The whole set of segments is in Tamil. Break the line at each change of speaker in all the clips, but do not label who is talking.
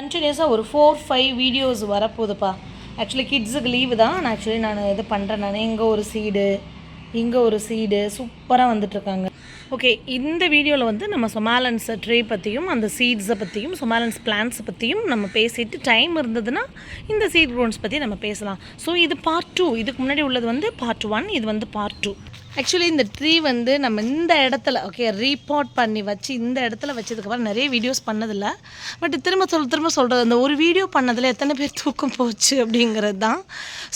கண்டினியூஸாக ஒரு ஃபோர் ஃபைவ் வீடியோஸ் வரப்போகுதுப்பா. ஆக்சுவலி கிட்ஸுக்கு லீவு தான். நான் ஆக்சுவலி நான் இது பண்ணுறேன் நான். இங்கே ஒரு சீடு இங்கே ஒரு சீடு சூப்பராக வந்துட்டுருக்காங்க. ஓகே இந்த வீடியோவில் வந்து நம்ம சொமாலன்ஸ் ட்ரே பற்றியும் அந்த சீட்ஸை பற்றியும் சொமாலன்ஸ் பிளான்ஸை பற்றியும் நம்ம பேசிட்டு டைம் இருந்ததுன்னா இந்த சீட் க்ரோன்ஸ் பற்றி நம்ம பேசலாம். ஸோ இது பார்ட் டூ இதுக்கு முன்னாடி உள்ளது வந்து பார்ட் ஒன் இது வந்து பார்ட் டூ ஆக்சுவலி இந்த ட்ரீ வந்து நம்ம இந்த இடத்துல ஓகே ரீபாட் பண்ணி வச்சு இந்த இடத்துல வச்சதுக்கப்புறம் நிறைய வீடியோஸ் பண்ணதில்ல. பட் திரும்ப சொல் திரும்ப சொல்கிறது அந்த ஒரு வீடியோ பண்ணதில் எத்தனை பேர் தூக்கம் போச்சு அப்படிங்கிறது தான்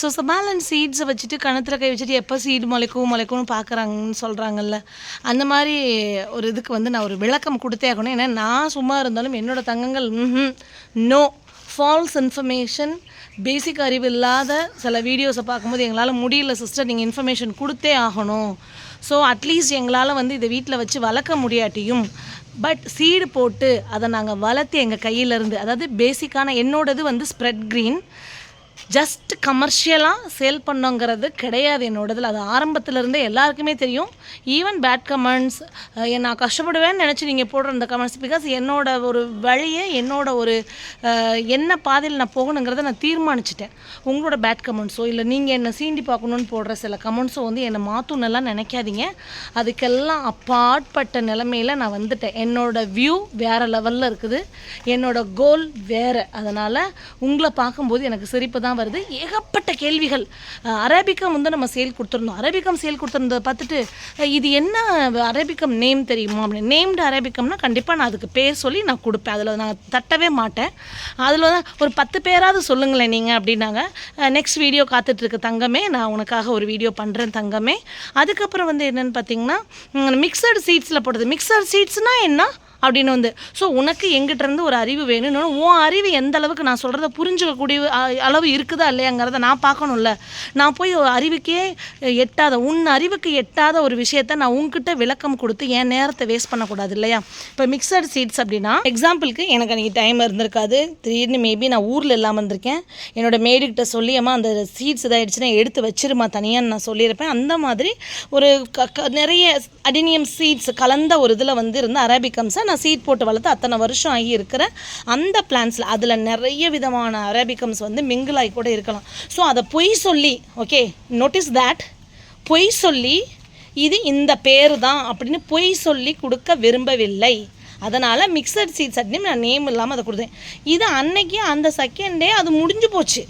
ஸோ சமாலன் சீட்ஸை வச்சுட்டு கணத்தில் கை வச்சுட்டு எப்போ சீடு முளைக்கும் முளைக்கும்னு பார்க்குறாங்கன்னு சொல்கிறாங்கல்ல அந்த மாதிரி ஒரு இதுக்கு வந்து நான் ஒரு விளக்கம் கொடுத்தே ஆகணும். ஏன்னா நான் சும்மா இருந்தாலும் என்னோடய தங்கங்கள் நோ ஃபால்ஸ் இன்ஃபர்மேஷன் பேசிக் அறிவு இல்லாத சில வீடியோஸை பார்க்கும்போது எங்களால் முடியல சிஸ்டர் நீங்கள் இன்ஃபர்மேஷன் கொடுத்தே ஆகணும். ஸோ அட்லீஸ்ட் எங்களால் வந்து இதை வீட்டில் வச்சு வளர்க்க முடியாட்டியும் பட் சீடு போட்டு அதை நாங்கள் வளர்த்து எங்கள் கையிலேருந்து அதாவது பேசிக்கான என்னோடது வந்து ஸ்ப்ரெட் க்ரீன் ஜஸ்ட் கமர்ஷியலாக சேல் பண்ணோங்கிறது கிடையாது என்னோடதில் அது ஆரம்பத்துலேருந்தே எல்லாருக்குமே தெரியும். ஈவன் பேட் கமெண்ட்ஸ் நான் கஷ்டப்படுவேன்னு நினச்சி நீங்கள் போடுற அந்த கமெண்ட்ஸ் பிகாஸ் என்னோட ஒரு வழியை என்னோட ஒரு என்ன பாதையில் நான் போகணுங்கிறத நான் தீர்மானிச்சிட்டேன். உங்களோட பேட் கமெண்ட்ஸோ இல்லை நீங்கள் என்னை சீண்டி பார்க்கணுன்னு போடுற சில கமெண்ட்ஸோ வந்து என்னை மாற்றணும்லாம் நினைக்காதீங்க. அதுக்கெல்லாம் அப்பாற்பட்ட நிலமையில நான் வந்துட்டேன். என்னோட வியூ வேறு லெவலில் இருக்குது. என்னோட கோல் வேறு. அதனால் உங்களை பார்க்கும்போது எனக்கு சிரிப்பு தான் வருது. ஏகப்பட்ட கேள்விகள். அரேபிக்கம் வந்து நம்ம சேல் கொடுத்துருந்தோம் அரேபிக்கம் சேல் கொடுத்துருந்ததை பார்த்துட்டு இது என்ன அரேபிக்கம் நேம் தெரியுமா அப்படின்னு. நேம்டு அரேபிக்கம்னா கண்டிப்பாக நான் அதுக்கு பேர் சொல்லி நான் கொடுப்பேன். அதில் நான் தட்டவே மாட்டேன். அதில் தான் ஒரு பத்து பேராவது சொல்லுங்களேன் நீங்கள் அப்படின்னாங்க. நெக்ஸ்ட் வீடியோ காத்துட்ருக்கு தங்கமே நான் உனக்காக ஒரு வீடியோ பண்ணுறேன் தங்கமே. அதுக்கப்புறம் வந்து என்னென்னு பார்த்தீங்கன்னா மிக்சடு சீட்ஸில் போடுறது மிக்சர் சீட்ஸ்னால் என்ன? அப்படின்னு வந்து. ஸோ உனக்கு எங்கிட்டேருந்து ஒரு அறிவு வேணும்னு உன் அறிவு எந்த அளவுக்கு நான் சொல்கிறத புரிஞ்சுக்கக்கூடிய அளவு இருக்குதா இல்லையாங்கிறத நான் பார்க்கணும்ல. நான் போய் அறிவுக்கே எட்டாத உன் அறிவுக்கு எட்டாத ஒரு விஷயத்த நான் உன்கிட்ட விளக்கம் கொடுத்து என் நேரத்தை வேஸ்ட் பண்ணக்கூடாது இல்லையா? இப்போ மிக்சர் சீட்ஸ் அப்படின்னா எக்ஸாம்பிளுக்கு எனக்கு அன்றைக்கி டைம் இருந்திருக்காது. திடீர்னு மேபி நான் ஊரில் இல்லாமல் இருந்திருக்கேன். என்னோட மேடுக்கிட்ட சொல்லி அம்மா அந்த சீட்ஸ் இதாகிடுச்சுன்னா எடுத்து வச்சிருமா தனியாக நான் சொல்லியிருப்பேன். அந்த மாதிரி ஒரு க க- நிறைய அடினியம் சீட்ஸ் கலந்த ஒரு இதில் வந்து இருந்த அரேபிகம்ஸை நான் சீட் போட்டு வளர்த்து அத்தனை வருஷம் ஆகி இருக்கிற அந்த பிளான்ஸில் அதில் நிறைய விதமான அரேபிகம்ஸ் வந்து mingle ஆகி கூட இருக்கலாம். ஸோ அதை பொய் சொல்லி ஓகே நோட்டீஸ் தேட் பொய் சொல்லி இது இந்த பேர் தான் அப்படின்னு பொய் சொல்லி கொடுக்க விரும்பவில்லை. அதனால் மிக்சர் சீட்ஸ் அட்னி நான் நேம் இல்லாமல் அதை கொடுத்தேன். இது அன்னைக்கு அந்த செகண்டே அது முடிஞ்சு போச்சு.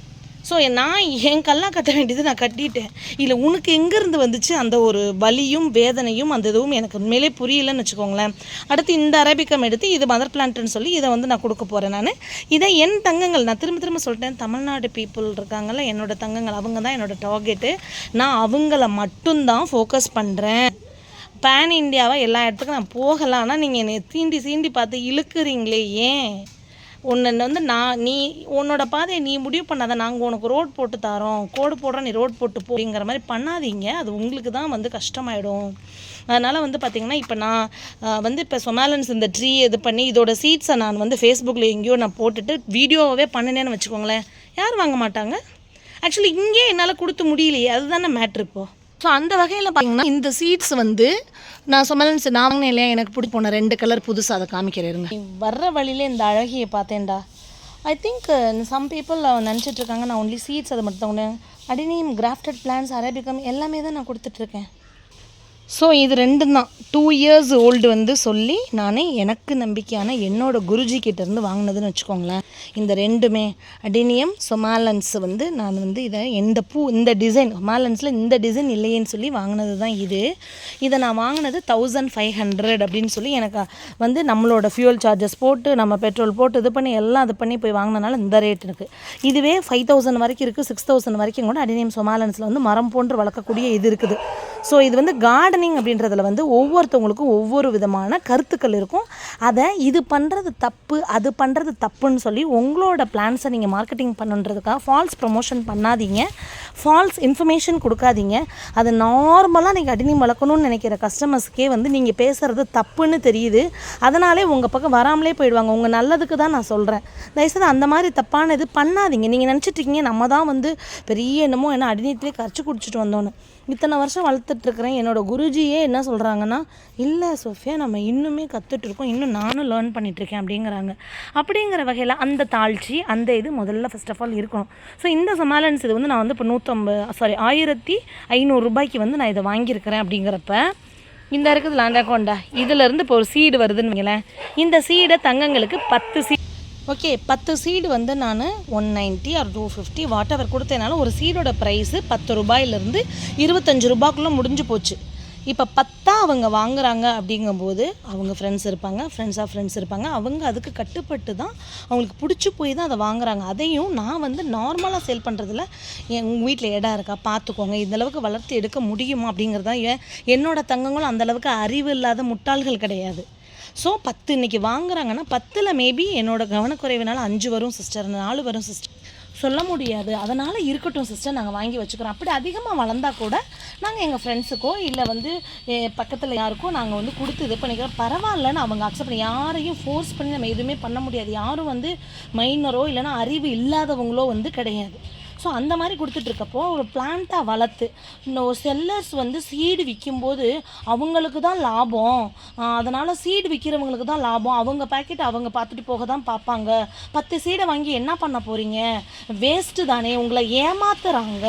ஸோ நான் என் கல்லாக கட்ட வேண்டியது நான் கட்டிட்டேன். இல்லை உனக்கு எங்கேருந்து வந்துச்சு அந்த ஒரு வலியும் வேதனையும் அந்த இதுவும் எனக்கு உண்மையிலே புரியலன்னு வச்சுக்கோங்களேன். அடுத்து இந்த அரேபிக்கம் எடுத்து இது மதர் பிளான்ட்டுன்னு சொல்லி இதை வந்து நான் கொடுக்க போகிறேன் நான். இதை என் தங்கங்கள் நான் திரும்ப திரும்ப சொல்லிட்டேன் தமிழ்நாடு பீப்புள் இருக்காங்கல்ல என்னோட தங்கங்கள் அவங்க தான் என்னோட டார்கெட்டு நான் அவங்கள மட்டும்தான் ஃபோக்கஸ் பண்ணுறேன் பேன் இந்தியாவை எல்லா இடத்துக்கும் நான் போகலாம். ஆனால் நீங்கள் என்னை தீண்டி சீண்டி பார்த்து இழுக்குறீங்களே ஏன்? உன்னை வந்து நான் நீ உன்னோட பாதையை நீ முடிவு பண்ணாத நாங்கள் உனக்கு ரோட் போட்டு தரோம். கோடு போடுறோம் நீ ரோட் போட்டு போங்கிற மாதிரி பண்ணாதீங்க. அது உங்களுக்கு தான் வந்து கஷ்டமாயிடும். அதனால் வந்து பார்த்திங்கன்னா இப்போ நான் வந்து இப்போ சொமாலன்ஸ் இந்த ட்ரீ இது பண்ணி இதோட சீட்ஸை நான் வந்து ஃபேஸ்புக்கில் எங்கேயோ நான் போட்டுட்டு வீடியோவே பண்ணினேன்னு வச்சுக்கோங்களேன். யார் வாங்க மாட்டாங்க. ஆக்சுவலி இங்கே என்னால் கொடுத்து முடியலையே. அதுதானே மேட்ரு இப்போது ஸோ அந்த வகையில் பார்த்தீங்கன்னா இந்த சீட்ஸ் வந்து நான் சொமலன்ஸ் நான் வாங்கினேன் இல்லையா எனக்கு பிடிச்சி போன ரெண்டு கலர் புதுசாக அதை காமிக்கிறேருங்க வர்ற வழியிலே இந்த அழகியை பார்த்தேன்டா. I think some uh, people நினச்சிட்ருக்காங்க நான் ஒன்லி சீட்ஸ் அதை மட்டும் தான் அடினியம் கிராஃப்டட் பிளான்ஸ் அரேபிகம் எல்லாமே தான் நான் கொடுத்துட்ருக்கேன் ஸோ இது ரெண்டும் தான் டூ இயர்ஸ் ஓல்டு வந்து சொல்லி நான் எனக்கு நம்பிக்கையான என்னோட குருஜி வாங்கினதுன்னு வச்சுக்கோங்களேன். இந்த ரெண்டுமே. அடினியம் சொமாலன்ஸ் வந்து நான் வந்து இதை எந்த பூ இந்த டிசைன் சொமாலன்ஸில் இந்த டிசைன் இல்லையேன்னு சொல்லி வாங்கினது தான் இது. இதை நான் வாங்கினது தௌசண்ட் ஃபைவ் ஹண்ட்ரட் அப்படின்னு சொல்லி எனக்கு வந்து நம்மளோட ஃபியூல் சார்ஜஸ் போட்டு நம்ம பெட்ரோல் போட்டு இது பண்ணி எல்லாம் இது பண்ணி போய் வாங்கினனால இந்த ரேட் இருக்குது இதுவே ஃபைவ் தௌசண்ட் வரைக்கும் இருக்குது சிக்ஸ் தௌசண்ட் வரைக்கும் கூட அடினியம் சொமாலன்ஸில் வந்து மரம் போன்று வளர்க்கக்கூடிய இது இருக்குது. ஸோ இது வந்து கார்டனிங் அப்படின்றதுல வந்து ஒவ்வொருத்தவங்களுக்கும் ஒவ்வொரு விதமான கருத்துக்கள் இருக்கும். அதை இது பண்ணுறது தப்பு அது பண்ணுறது தப்புன்னு சொல்லி உங்களோட பிளான்ஸை நீங்கள் மார்க்கெட்டிங் பண்ணுன்றதுக்காக ஃபால்ஸ் ப்ரொமோஷன் பண்ணாதீங்க. ஃபால்ஸ் இன்ஃபர்மேஷன் கொடுக்காதீங்க. அது நார்மலாக நீங்கள் அடினி வளர்க்கணும்னு நினைக்கிற கஸ்டமர்ஸ்க்கே வந்து நீங்கள் பேசுகிறது தப்புன்னு தெரியுது. அதனாலே உங்கள் பக்கம் வராமலே போயிடுவாங்க. உங்கள் நல்லதுக்கு தான் நான் சொல்கிறேன் தயவுசெய்து அந்த மாதிரி தப்பான இது பண்ணாதீங்க. நீங்கள் நினச்சிட்ருக்கீங்க நம்ம தான் வந்து பெரிய என்னமோ என்ன அடிநீத்திலே கரைச்சி குடிச்சிட்டு வந்தோன்னு இத்தனை வருஷம் வளர்த்துட்ருக்குறேன். என்னோட குருஜியே என்ன சொல்கிறாங்கன்னா இல்லை சோஃபியா நம்ம இன்னுமே கற்றுட்ருக்கோம் இன்னும் நானும் லேர்ன் பண்ணிகிட்ருக்கேன் அப்படிங்கிறாங்க. அப்படிங்கிற வகையில் அந்த தாழ்ச்சி அந்த இது முதல்ல ஃபஸ்ட் ஆஃப் ஆல் இருக்கணும். ஸோ இந்த சமாலன்ஸ் இது வந்து நான் வந்து இப்போ நூற்றம்பது சாரி ஆயிரத்தி ஐநூறுரூபாய்க்கு வந்து நான் இதை வாங்கியிருக்கிறேன் அப்படிங்கிறப்ப இந்த இருக்குது லேண்ட் கொண்டா. இதிலேருந்து இப்போ ஒரு சீடு வருதுன்னு வைங்களேன். இந்த சீடை தங்கங்களுக்கு பத்து சீ ஓகே பத்து சீடு வந்து நான் one ninety or two fifty what அவர் கொடுத்தனால ஒரு சீடோட ப்ரைஸு பத்து ரூபாயிலேருந்து இருபத்தஞ்சு ரூபாய்க்குள்ளே முடிஞ்சு போச்சு. இப்போ பத்தா அவங்க வாங்குறாங்க அப்படிங்கும்போது அவங்க ஃப்ரெண்ட்ஸ் இருப்பாங்க ஃப்ரெண்ட்ஸாக ஃப்ரெண்ட்ஸ் இருப்பாங்க. அவங்க அதுக்கு கட்டுப்பட்டு தான் அவங்களுக்கு பிடிச்சி போய் தான் அதை வாங்குறாங்க. அதையும் நான் வந்து நார்மலாக சேல் பண்ணுறதுல என் உங்கள் வீட்டில் இடம் இருக்கா பார்த்துக்கோங்க. இந்த அளவுக்கு வளர்த்து எடுக்க முடியுமா அப்படிங்கிறது தான் ஏன் தங்கங்களும் அந்தளவுக்கு அறிவு இல்லாத முட்டாள்கள் கிடையாது. ஸோ பத்து இன்னைக்கு வாங்குறாங்கன்னா பத்தில் மேபி என்னோட கவனக்குறைவினால் அஞ்சு வரும் சிஸ்டர் நாலு வரும் சிஸ்டர் சொல்ல முடியாது. அதனால் இருக்கட்டும் சிஸ்டர் நாங்கள் வாங்கி வச்சுக்கிறோம். அப்படி அதிகமாக வளர்ந்தா கூட நாங்கள் எங்கள் ஃப்ரெண்ட்ஸுக்கோ இல்லை வந்து பக்கத்தில் யாருக்கோ நாங்கள் வந்து கொடுத்து இது பண்ணிக்கிறோம். பரவாயில்லன்னு அவங்க அக்செப்ட் பண்ணி யாரையும் ஃபோர்ஸ் பண்ணி நம்ம எதுவுமே பண்ண முடியாது. யாரும் வந்து மைனரோ இல்லைன்னா அறிவு இல்லாதவங்களோ வந்து கிடையாது. ஸோ அந்த மாதிரி கொடுத்துட்ருக்கப்போ ஒரு பிளான்ட்டாக வளர்த்து இன்னும் ஒரு செல்லர்ஸ் வந்து சீடு விற்கும்போது அவங்களுக்கு தான் லாபம். அதனால் சீடு விற்கிறவங்களுக்கு தான் லாபம். அவங்க பாக்கெட் அவங்க பார்த்துட்டு போக தான் பார்ப்பாங்க. பத்து சீடை வாங்கி என்ன பண்ண போகிறீங்க வேஸ்ட்டு தானே. உங்களை ஏமாத்துறாங்க.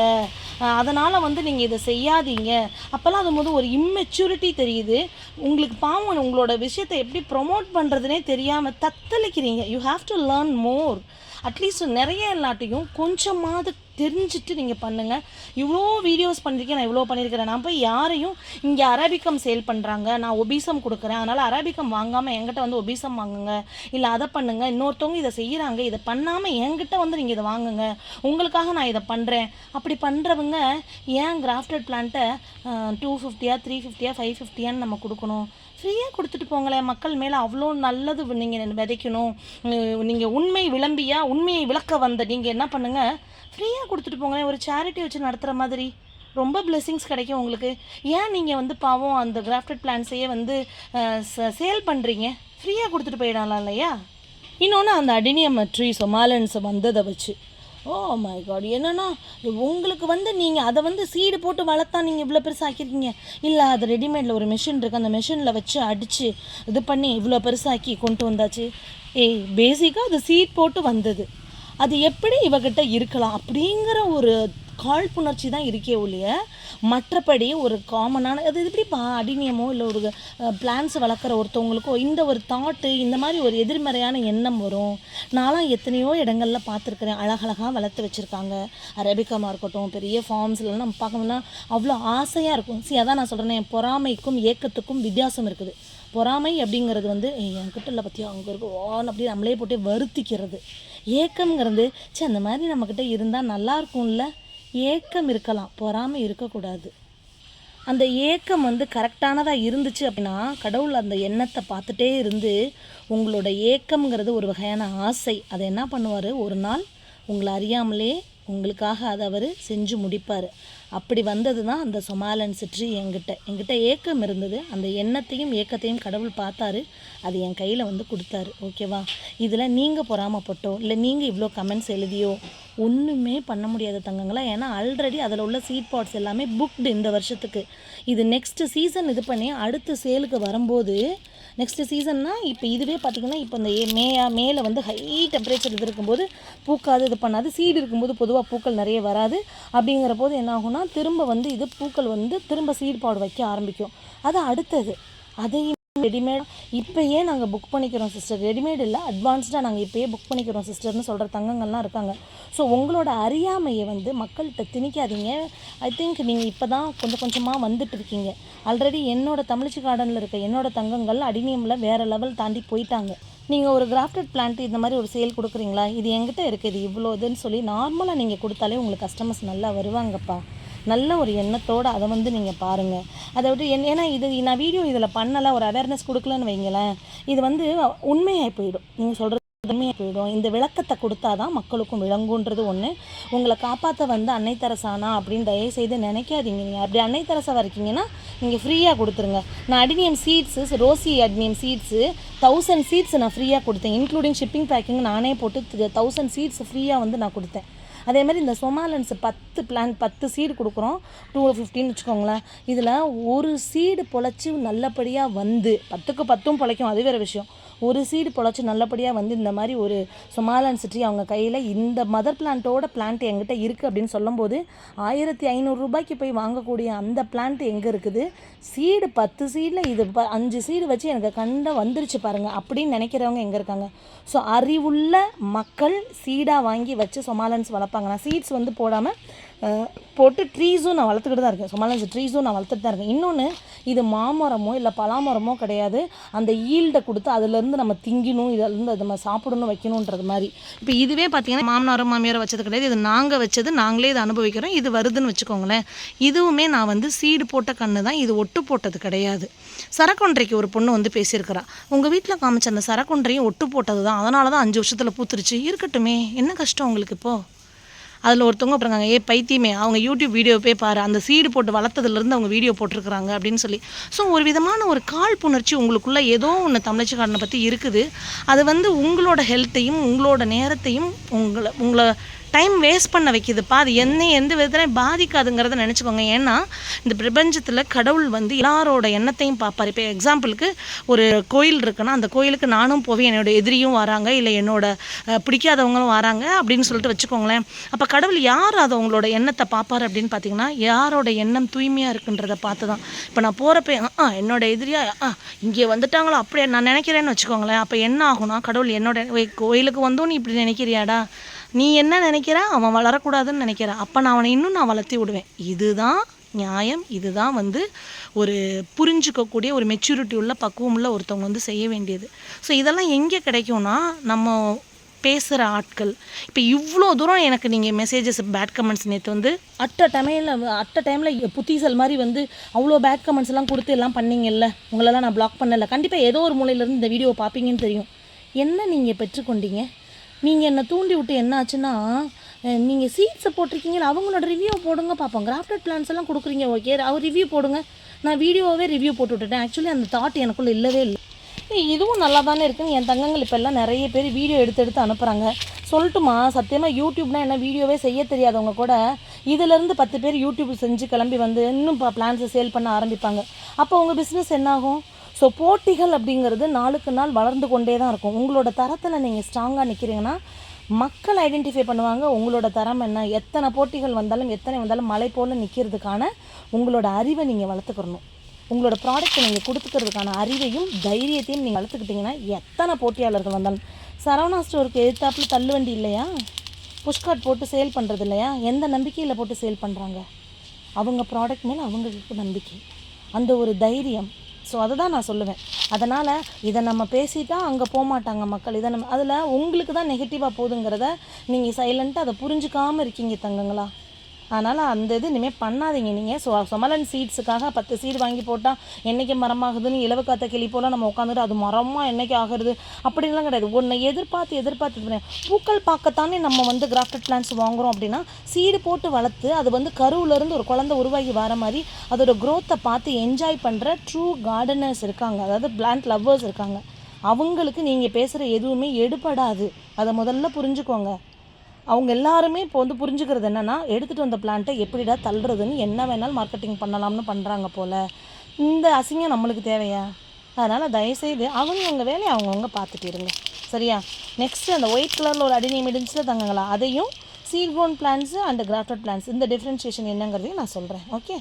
அதனால் வந்து நீங்கள் இதை செய்யாதீங்க. அப்போல்லாம் அது போது ஒரு இம்மெச்சூரிட்டி தெரியுது. உங்களுக்கு பாவம் உங்களோட விஷயத்தை எப்படி ப்ரொமோட் பண்ணுறதுனே தெரியாமல் தத்தளிக்கிறீங்க. You have to learn more at least நிறைய எல்லாட்டையும் கொஞ்சமாவது தெரிஞ்சுட்டு நீங்கள் பண்ணுங்கள் இவ்வளோ வீடியோஸ் பண்ணியிருக்கேன் நான் இவ்வளோ பண்ணியிருக்கிறேன் நான் போய் யாரையும் இங்கே அரபிக்கம் சேல் பண்ணுறாங்க நான் ஒபீசம் கொடுக்குறேன். அதனால் அரபிக்கம் வாங்காமல் என்கிட்ட வந்து ஒபீசம் வாங்குங்க. இல்லை அதை பண்ணுங்கள் இன்னொருத்தவங்க இதை செய்கிறாங்க இதை பண்ணாமல் என்கிட்ட வந்து நீங்கள் இதை வாங்குங்க. உங்களுக்காக நான் இதை பண்ணுறேன் அப்படி பண்ணுறவங்க ஏன் கிராஃப்டட் பிளான்ட்டை டூ ஃபிஃப்டியா த்ரீ ஃபிஃப்டியா ஃபைவ் ஃபிஃப்டியான்னு நம்ம கொடுக்கணும்? ஃப்ரீயாக கொடுத்துட்டு போங்களேன். மக்கள் மேலே அவ்வளோ நல்லது நீங்கள் விதைக்கணும். நீங்கள் உண்மை விளம்பியா உண்மையை விளக்க வந்த நீங்கள் என்ன பண்ணுங்கள் ஃப்ரீயாக கொடுத்துட்டு போங்களேன். ஒரு சேரிட்டி வச்சு நடத்துகிற மாதிரி. ரொம்ப பிளெஸ்ஸிங்ஸ் கிடைக்கும் உங்களுக்கு. ஏன் நீங்கள் வந்து பாவம் அந்த கிராஃப்டட் பிளான்ஸையே வந்து சேல் பண்ணுறீங்க ஃப்ரீயாக கொடுத்துட்டு போயிடலாம் இல்லையா? இன்னொன்று அந்த அடினியம் ட்ரீ சொமாலன்ஸை வந்ததை வச்சு. ஓ மை காட் என்னன்னா உங்களுக்கு வந்து நீங்கள் அதை வந்து சீடு போட்டு வளர்த்தா நீங்கள் இவ்வளோ பெருசாக்கியிருக்கீங்க இல்லை அது ரெடிமேடில் ஒரு மிஷின் இருக்குது அந்த மிஷினில் வச்சு அடித்து இது பண்ணி இவ்வளோ பெருசாக்கி கொண்டு வந்தாச்சு. ஏய் பேசிக்காக அது சீட் போட்டு வந்தது. அது எப்படி இவகிட்ட இருக்கலாம் அப்படிங்கிற ஒரு காழ்ப்புணர்ச்சி தான் இருக்கே ஒழிய மற்றபடி ஒரு காமனான அது எப்படிப்பா அடிநியமோ இல்லை ஒரு பிளான்ஸ் வளர்க்குற ஒருத்தவங்களுக்கோ இந்த ஒரு தாட்டு இந்த மாதிரி ஒரு எதிர்மறையான எண்ணம் வரும். நான்லாம் எத்தனையோ இடங்களில் பார்த்துருக்குறேன். அழகழகாக வளர்த்து வச்சுருக்காங்க. அரபிக்கமாக இருக்கட்டும் பெரிய ஃபார்ம்ஸ்லாம் நம்ம பார்க்கணும்னா அவ்வளோ ஆசையாக இருக்கும். சரி அதான் நான் சொல்கிறேன் பொறாமைக்கும் ஏக்கத்துக்கும் வித்தியாசம் இருக்குது. பொறாமை அப்படிங்கிறது வந்து என்கிட்ட இல்லை பற்றியா அங்கே இருக்கு ஓன்னு அப்படி நம்மளே போட்டு வருத்திக்கிறது. ஏக்கம்ங்கிறது சே அந்த மாதிரி நம்மக்கிட்ட இருந்தால் நல்லா இருக்கும்ல. ஏக்கம் இருக்கலாம் பொறாமை இருக்கக்கூடாது. அந்த ஏக்கம் வந்து கரெக்டானதாக இருந்துச்சு அப்படின்னா கடவுள் அந்த எண்ணத்தை பார்த்துட்டே இருந்து உங்களோட ஏக்கம்ங்கிறது ஒரு வகையான ஆசை. அதை என்ன பண்ணுவார்? ஒரு நாள் உங்களை அறியாமலே உங்களுக்காக அதை அவர் செஞ்சு முடிப்பார். அப்படி வந்தது தான் அந்த சொமாலன் சிற்றி என்கிட்ட என்கிட்ட ஏக்கம் இருந்தது. அந்த எண்ணத்தையும் ஏக்கத்தையும் கடவுள் பார்த்தாரு. அது என் கையில் வந்து கொடுத்தாரு. ஓகேவா இதில் நீங்கள் பொறாமப்பட்டோ இல்லை நீங்கள் இவ்வளோ கமெண்ட்ஸ் எழுதியோ ஒன்றுமே பண்ண முடியாத தங்கங்களா? ஏன்னா ஆல்ரெடி அதில் உள்ள சீட் பாட்ஸ் எல்லாமே புக்டு இந்த வருஷத்துக்கு. இது நெக்ஸ்ட் சீசன் இது பண்ணி அடுத்த சேலுக்கு வரும்போது நெக்ஸ்ட்டு சீசன்னா இப்போ இதுவே பார்த்திங்கன்னா இப்போ இந்த ஏ- மே மேலே வந்து ஹை டெம்பரேச்சர் இது இருக்கும்போது பூக்காது இது பண்ணாது. சீடு இருக்கும்போது பொதுவாக பூக்கள் நிறைய வராது. அப்படிங்கிற போது என்ன ஆகும்னா திரும்ப வந்து இது பூக்கள் வந்து திரும்ப சீடு பாடு வைக்க ஆரம்பிக்கும். அது அடுத்தது. அதையும் ரெடிமேட். இப்போயே நாங்கள் புக் பண்ணிக்கிறோம் சிஸ்டர் ரெடிமேட் இல்லை அட்வான்ஸ்டாக நாங்கள் இப்போயே புக் பண்ணிக்கிறோம் சிஸ்டர்னு சொல்கிற தங்கங்கள்லாம் இருக்காங்க. ஸோ உங்களோட அறியாமையை வந்து மக்கள்கிட்ட திணிக்காதீங்க. ஐ திங்க் நீங்கள் இப்போ தான் கொஞ்சம் கொஞ்சமாக வந்துட்டு இருக்கீங்க. ஆல்ரெடி என்னோட தமிழ்ச்சி கார்டனில் இருக்க என்னோட தங்கங்கள் அடினியமில் வேறு லெவல் தாண்டி போயிட்டாங்க. நீங்கள் ஒரு கிராஃப்டட் பிளான்ட் இந்த மாதிரி ஒரு சேல் கொடுக்குறீங்களா? இது எங்கிட்ட இருக்குது இது இவ்வளோ இதுன்னு சொல்லி நார்மலாக நீங்கள் கொடுத்தாலே உங்களுக்கு கஸ்டமர்ஸ் நல்லா வருவாங்கப்பா. நல்ல ஒரு எண்ணத்தோடு அதை வந்து நீங்கள் பாருங்கள் அதை விட்டு என் ஏன்னா இது நான் வீடியோ இதில் பண்ணலை ஒரு அவேர்னஸ் கொடுக்கலன்னு வைங்களேன். இது வந்து உண்மையாகி போயிடும். நீங்கள் சொல்கிறது உண்மையாக போயிடும். இந்த விளக்கத்தை கொடுத்தாதான் மக்களுக்கும் விளங்குன்றது ஒன்று உங்களை காப்பாற்ற வந்து அன்னைத்தரசானா அப்படின்னு தயவு செய்து நினைக்காதீங்க நீங்கள் அப்படி அன்னை வரைக்கீங்கன்னா நீங்கள் ஃப்ரீயாக கொடுத்துருங்க. நான் adenium seeds rosy adenium seeds thousand seeds நான் ஃப்ரீயாக கொடுத்தேன். இன்க்ளூடிங் ஷிப்பிங் பேக்கிங் நானே போட்டு தௌசண்ட் சீட்ஸ் ஃப்ரீயாக வந்து நான் கொடுத்தேன். அதே மாதிரி இந்த சொமாலன்ஸ் பத்து பிளான் பத்து சீடு கொடுக்குறோம். டூ ஃபிஃப்டின்னு வச்சுக்கோங்களேன். இதில் ஒரு சீடு பொழைச்சி நல்லபடியாக வந்து பத்துக்கு பத்தும் பொழைக்கும். அது வேறு விஷயம். ஒரு சீடு பொழைச்சி நல்லபடியாக வந்து இந்த மாதிரி ஒரு சுமாலன் சிட்டி அவங்க கையில் இந்த மதர் பிளான்ட்டோட பிளான்ட் எங்கிட்ட இருக்குது அப்படின்னு சொல்லும்போது ஆயிரத்தி ஐநூறுரூபாய்க்கு போய் வாங்கக்கூடிய அந்த பிளான்ட் எங்கே இருக்குது? சீடு பத்து சீடில் இது ப அஞ்சு சீடு வச்சு எனக்கு கண்ட வந்துருச்சு பாருங்கள் அப்படின்னு நினைக்கிறவங்க எங்கே இருக்காங்க? ஸோ அறிவுள்ள மக்கள் சீடாக வாங்கி வச்சு சொமாலன்ஸ் வளர்ப்பாங்க. நான் சீட்ஸ் வந்து போடாமல் போட்டு ட்ரீஸும் நான் வளர்த்துக்கிட்டு தான் இருக்கேன். சொமாலன்ஸ் ட்ரீஸும் நான் வளர்த்துட்டு தான் இருக்கேன். இன்னொன்று இது மாமரமோ இல்லை பலாமரமோ கிடையாது. அந்த ஈல்டை கொடுத்து அதுலேருந்து நம்ம திங்கணும் இதிலேருந்து நம்ம சாப்பிடணும் வைக்கணுன்றது மாதிரி. இப்போ இதுவே பார்த்தீங்கன்னா மாமனாரும் மாமியாரும் வச்சது கிடையாது. இது நாங்கள் வச்சது நாங்களே இதை அனுபவிக்கிறோம். இது வருதுன்னு வச்சுக்கோங்களேன். இதுவுமே நான் வந்து சீடு போட்ட கன்று தான். இது ஒட்டு போட்டது கிடையாது. சரக்கொன்றைக்கு ஒரு பொண்ணு வந்து பேசியிருக்கிறா. உங்கள் வீட்டில் காமிச்ச அந்த சரக்கொன்றையும் ஒட்டு போட்டது தான். அதனால தான் அஞ்சு வருஷத்தில் பூத்துருச்சு. இருக்கட்டுமே. என்ன கஷ்டம் உங்களுக்கு இப்போது அதில் ஒருத்தவங்க அப்புறம் ஏ பைத்தியமே அவங்க யூடியூப் வீடியோ போய் பாரு அந்த சீடு போட்டு வளர்த்ததுலேருந்து அவங்க வீடியோ போட்டிருக்கிறாங்க அப்படின்னு சொல்லி. ஸோ ஒரு விதமான ஒரு காழ்ப்புணர்ச்சி உங்களுக்குள்ளே ஏதோ ஒன்று தமிழச்சிக்காரனை பற்றி இருக்குது. அது வந்து உங்களோட ஹெல்த்தையும் உங்களோட நேரத்தையும் உங்களை உங்களை டைம் வேஸ்ட் பண்ண வைக்குதுப்பா. அது என்ன எந்த விதத்தில் பாதிக்காதுங்கிறத நினச்சிக்கோங்க. ஏன்னா இந்த பிரபஞ்சத்தில் கடவுள் வந்து எல்லாரோட எண்ணத்தையும் பார்ப்பார். இப்போ எக்ஸாம்பிளுக்கு ஒரு கோயில் இருக்குன்னா அந்த கோயிலுக்கு நானும் போவேன். என்னோட எதிரியும் வராங்க. இல்லை என்னோட பிடிக்காதவங்களும் வராங்க அப்படின்னு சொல்லிட்டு வச்சுக்கோங்களேன். அப்போ கடவுள் யார் அதை உங்களோட எண்ணத்தை பார்ப்பார் அப்படின்னு பார்த்தீங்கன்னா யாரோட எண்ணம் தூய்மையாக இருக்குன்றதை பார்த்து தான் இப்போ நான் போகிறப்ப ஆ என்னோட எதிரியா ஆ இங்கே வந்துட்டாங்களோ? அப்படியே? நான் நினைக்கிறேன்னு வச்சுக்கோங்களேன். அப்போ என்ன ஆகும்னா கடவுள் என்னோட கோயிலுக்கு வந்தோம் நீ இப்படி நினைக்கிறியாடா? நீ என்ன நினைக்கிற? அவன் வளரக்கூடாதுன்னு நினைக்கிற. அப்போ நான் அவனை இன்னும் நான் வளர்த்தி விடுவேன். இதுதான் நியாயம். இதுதான் வந்து ஒரு புரிஞ்சுக்கக்கூடிய ஒரு மெச்சூரிட்டி உள்ள பக்குவம் உள்ள ஒருத்தவங்க வந்து செய்ய வேண்டியது. ஸோ இதெல்லாம் எங்கே கிடைக்கும்னா நம்ம பேசுகிற ஆட்கள். இப்போ இவ்வளோ தூரம் எனக்கு நீங்கள் மெசேஜஸ் பேட் கமெண்ட்ஸ் நேற்று வந்து அட்ட டைமில் அட்ட டைமில் புத்திசல் மாதிரி வந்து அவ்வளோ பேட் கமெண்ட்ஸ் எல்லாம் கொடுத்து எல்லாம் பண்ணீங்கல்ல? உங்களெல்லாம் நான் பிளாக் பண்ணலை. கண்டிப்பாக ஏதோ ஒரு மூலையிலேருந்து இந்த வீடியோ பார்ப்பீங்கன்னு தெரியும். என்ன நீங்கள் பெற்றுக்கொண்டீங்க? நீங்கள் என்னை தூண்டி விட்டு என்ன ஆச்சுன்னா நீங்கள் சீட்ஸை போட்டிருக்கீங்களா அவங்களோட ரிவ்யூ போடுங்க பார்ப்போம் கிராஃப்டட் பிளான்ஸ் எல்லாம் கொடுக்குறீங்க ஓகே அவர் ரிவ்யூ போடுங்க. நான் வீடியோவே ரிவ்யூ போட்டு விட்டுட்டேன். ஆக்சுவலி அந்த தாட் எனக்குள்ளே இல்லவே இல்லை. இதுவும் நல்லா தானே இருக்குன்னு என் தங்கங்கள் இப்போ எல்லாம் நிறைய பேர் வீடியோ எடுத்து எடுத்து அனுப்புகிறாங்க சொல்லட்டுமா? சத்தியமாக யூடியூப்னா என்ன வீடியோவே செய்ய தெரியாதவங்க கூட இதிலேருந்து பத்து பேர் யூடியூப் செஞ்சு கிளம்பி வந்து இன்னும் பிளான்ஸை சேல் பண்ண ஆரம்பிப்பாங்க. அப்போ உங்கள் பிஸ்னஸ் என்னாகும்? ஸோ போட்டிகள் அப்படிங்கிறது நாளுக்கு நாள் வளர்ந்து கொண்டே தான் இருக்கும். உங்களோட தரத்தில் நீங்கள் ஸ்ட்ராங்காக நிற்கிறீங்கன்னா மக்கள் ஐடென்டிஃபை பண்ணுவாங்க உங்களோட தரம் என்ன எத்தனை போட்டிகள் வந்தாலும் எத்தனை வந்தாலும் மலை போல் நிற்கிறதுக்கான உங்களோட அறிவை நீங்கள் வளர்த்துக்கிறணும் உங்களோட ப்ராடக்ட்டை நீங்கள் கொடுத்துக்கிறதுக்கான அறிவையும் தைரியத்தையும் நீங்கள் வளர்த்துக்கிட்டிங்கன்னா எத்தனை போட்டியாளர்கள் வந்தாலும். சரவணா ஸ்டோருக்கு எதிர்த்தாப்புல தள்ளுவண்டி இல்லையா? புஷ்கார்ட் போட்டு சேல் பண்ணுறது இல்லையா? எந்த நம்பிக்கையில் போட்டு சேல் பண்ணுறாங்க அவங்க ப்ராடக்ட் மேலே அவங்களுக்கு நம்பிக்கை. அந்த ஒரு தைரியம் ஸோ அதை தான் நான் சொல்லுவேன். அதனால் இதை நம்ம பேசிட்டா அங்கே போக மாட்டாங்க மக்கள். இதை நம்ம அதில் உங்களுக்கு தான் நெகட்டிவாக போகுதுங்கிறத நீங்கள் சைலண்ட்டாக அதை புரிஞ்சுக்காமல் இருக்கீங்க தங்கங்களா? அதனால் அந்த இது இனிமேல் பண்ணாதீங்க நீங்கள் சோ சொமலன் சீட்ஸுக்காக பத்து சீடு வாங்கி போட்டால் என்றைக்கு மரமாகுதுன்னு இலவு காத்த கிளி போல் நம்ம உட்காந்துட்டு அது மரமாக என்றைக்கு ஆகுறது? அப்படின்லாம் கிடையாது. ஒன்று எதிர்பார்த்து எதிர்பார்த்து இது பூக்கள் பார்க்கத்தானே நம்ம வந்து கிராஃப்டட் பிளான்ஸ் வாங்குகிறோம் அப்படின்னா சீடு போட்டு வளர்த்து அது வந்து கருவிலேருந்து ஒரு குழந்தை உருவாகி வர மாதிரி அதோட க்ரோத்தை பார்த்து என்ஜாய் பண்ணுற ட்ரூ கார்டனர்ஸ் இருக்காங்க. அதாவது பிளான்ட் லவ்வர்ஸ் இருக்காங்க. அவங்களுக்கு நீங்கள் பேசுகிற எதுவுமே எடுபடாது. அதை முதல்ல புரிஞ்சுக்கோங்க. அவங்க எல்லாருமே இப்போ வந்து புரிஞ்சுக்கிறது என்னென்னா எடுத்துகிட்டு வந்த பிளான்ட்டை எப்படிடா தள்ளுறதுன்னு என்ன வேணாலும் மார்க்கெட்டிங் பண்ணலாம்னு பண்ணுறாங்க போல். இந்த அசிங்கம் நம்மளுக்கு தேவையா? அதனால் தயவுசெய்து அவங்கவுங்க வேலையை அவங்கவுங்க பார்த்துட்டு இருங்க. சரியா? நெக்ஸ்ட் அந்த ஒயிட் கலரில் ஒரு அடினியம் இடிஞ்சில் தங்கங்களா? அதையும் seed born plants and grafted plants இந்த டிஃப்ரென்ஷியேஷன் என்னங்கிறதையும் நான் சொல்கிறேன் ஓகே